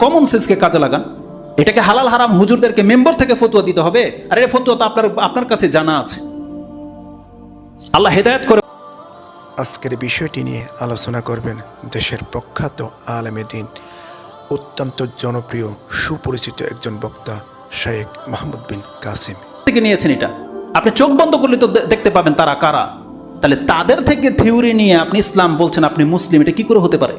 Common সেন্সকে কাজে লাগান? এটাকে হালাল হারাম হুজুরদেরকে মেম্বার থেকে ফতুয়া দিতে হবে। আর এই ফতুয়া তো আপনার আপনার কাছে জানা আছে। আল্লাহ হেদায়েত করে আজকের বিষয়টি নিয়ে আলোচনা করবেন দেশের প্রখ্যাত আলেমে দিন অত্যন্ত জনপ্রিয় সুপরিচিত একজন বক্তা শেখ মাহমুদ বিন কাসিম। থেকে নিয়েছেন এটা। আপনি চোখ বন্ধ করলে তো দেখতে পাবেন তারা কারা। তাহলে তাদের থেকে থিওরি নিয়ে আপনি ইসলাম বলছেন আপনি মুসলিম এটা কি করে হতে পারে?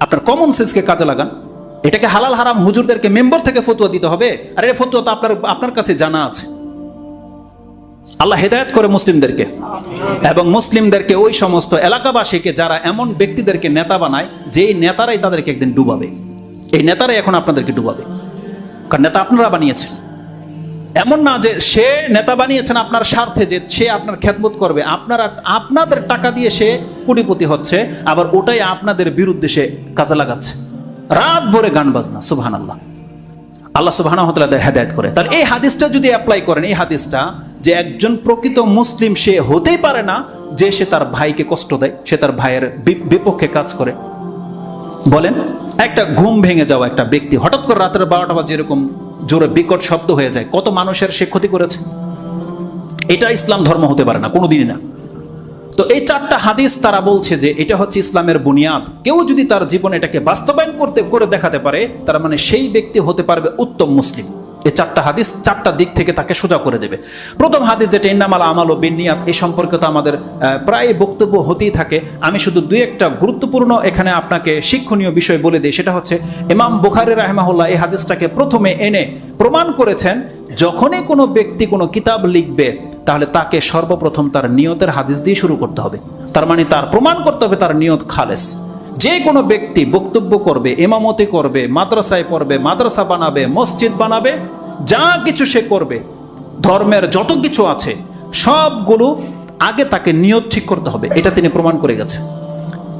আপনার কমন সেন্সকে কাজে লাগান। এটাকে হালাল হারাম হুজুরদেরকে মেম্বার থেকে ফতুয়া দিতে হবে। আর এই ফতুয়া তো আপনার আপনার কাছে জানা আছে। আল্লাহ হেদায়েত করে মুসলিমদেরকে। এবং মুসলিমদেরকে ওই সমস্ত এলাকাবাসীকে যারা এমন ব্যক্তিদেরকে নেতা বানায়, যেই নেতারাই তাদেরকে একদিন ডুবাবে। এই নেতারাই এখন আপনাদেরকে ডুবাবে। কারণ নেতা আপনারা বানিয়েছেন। এমন না যে সে নেতা বানিয়েছেন আপনার স্বার্থে, যে সে আপনার খেদমত করবে। আপনারা, আপনাদের টাকা দিয়ে সে কোটিপতি হচ্ছে, আবার ওটাই আপনাদের বিরুদ্ধে সে কাজে লাগাচ্ছে। রাত ভরে গান বাজনা সুবহান আল্লাহ আল্লাহ সুবহান হেদায়ত করে। তাহলে এই হাদিসটা যদি অ্যাপ্লাই করেন, এই হাদিসটা যে একজন প্রকৃত মুসলিম সে হতেই পারে না, যে সে তার ভাইকে কষ্ট দেয়, সে তার ভাইয়ের বিপক্ষে কাজ করে। বলেন, একটা ঘুম ভেঙে যাওয়া একটা ব্যক্তি, হঠাৎ করে রাতের বারোটা বাজে এরকম জোরে বিকট শব্দ হয়ে যায়, কত মানুষের সে ক্ষতি করেছে? এটা ইসলাম ধর্ম হতে পারে না, কোনোদিনই না। তো এই চারটা হাদিস তারা বলছে যে এটা হচ্ছে ইসলামের বুনিয়াদ। কেউ যদি তার জীবনে এটাকে বাস্তবায়ন করতে, করে দেখাতে পারে, তার মানে সেই ব্যক্তি হতে পারবে উত্তম মুসলিম। এই চারটা হাদিস চারটা দিক থেকে তাকে সোজা করে দেবে। প্রথম হাদিস যেটা, ইন্নামাল আমাল ও বিনিয়াদ এই সম্পর্কে তো আমাদের প্রায় বক্তব্য হতেই থাকে। আমি শুধু দুই একটা গুরুত্বপূর্ণ এখানে আপনাকে শিক্ষণীয় বিষয় বলে দিই। সেটা হচ্ছে, ইমাম বুখারি রাহমাহুল্লাহ এই হাদিসটাকে প্রথমে এনে প্রমাণ করেছেন, যখনই কোনো ব্যক্তি কোনো কিতাব লিখবে তাহলে তাকে সর্বপ্রথম তার নিয়তের হাদিস দিয়ে শুরু করতে হবে। তার মানে তার প্রমাণ করতে হবে তার নিয়ত খালেস। যে কোনো ব্যক্তি বক্তব্য করবে এমামতি করবে, মাদ্রাসায় পড়বে, মাদ্রাসা বানাবে, মসজিদ বানাবে, যা কিছু সে করবে, ধর্মের যত কিছু আছে, সবগুলো আগে তাকে নিয়ত ঠিক করতে হবে। এটা তিনি প্রমাণ করে গেছেন।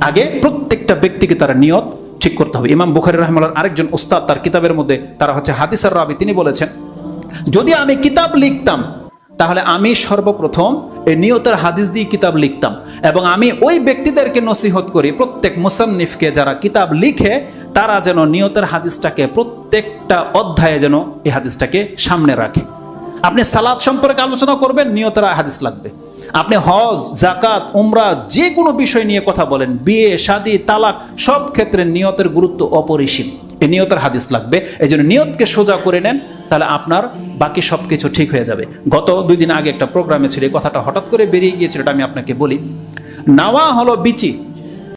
আগে প্রত্যেকটা ব্যক্তিকে তার নিয়ত ঠিক করতে হবে। ইমাম বুখারি রহমাল্লার আরেকজন উস্তাদ তার কিতাবের মধ্যে, তারা হচ্ছে হাদিসার রাবি, তিনি বলেছেন, যদি আমি কিতাব লিখতাম তাহলে আমি সর্বপ্রথম এই নিয়তের হাদিস দিয়ে কিতাব লিখতাম এবং আমি ওই ব্যক্তিদেরকে নসিহত করি, প্রত্যেক মুসান্নিফকে যারা কিতাব লিখে, তারা যেন নিয়তের হাদিসটাকে প্রত্যেকটা অধ্যায়ে যেন এই হাদিসটাকে সামনে রাখে। আপনি সালাদ সম্পর্কে আলোচনা করবেন, নিয়তের হাদিস লাগবে। আপনি হজ জাকাত উমরা যে কোনো বিষয় নিয়ে কথা বলেন, বিয়ে, শাদী, তালাক, সব ক্ষেত্রে নিয়তের গুরুত্ব অপরিসীম। এই নিয়তের হাদিস লাগবে। এই জন্য নিয়তকে সোজা করে নেন তাহলে আপনার বাকি সব কিছু ঠিক হয়ে যাবে। গত দুই দিন আগে একটা প্রোগ্রামে ছিল, এই কথাটা হঠাৎ করে বেরিয়ে গিয়েছিল, এটা আমি আপনাকে বলি। নাওয়া হলো বিচি।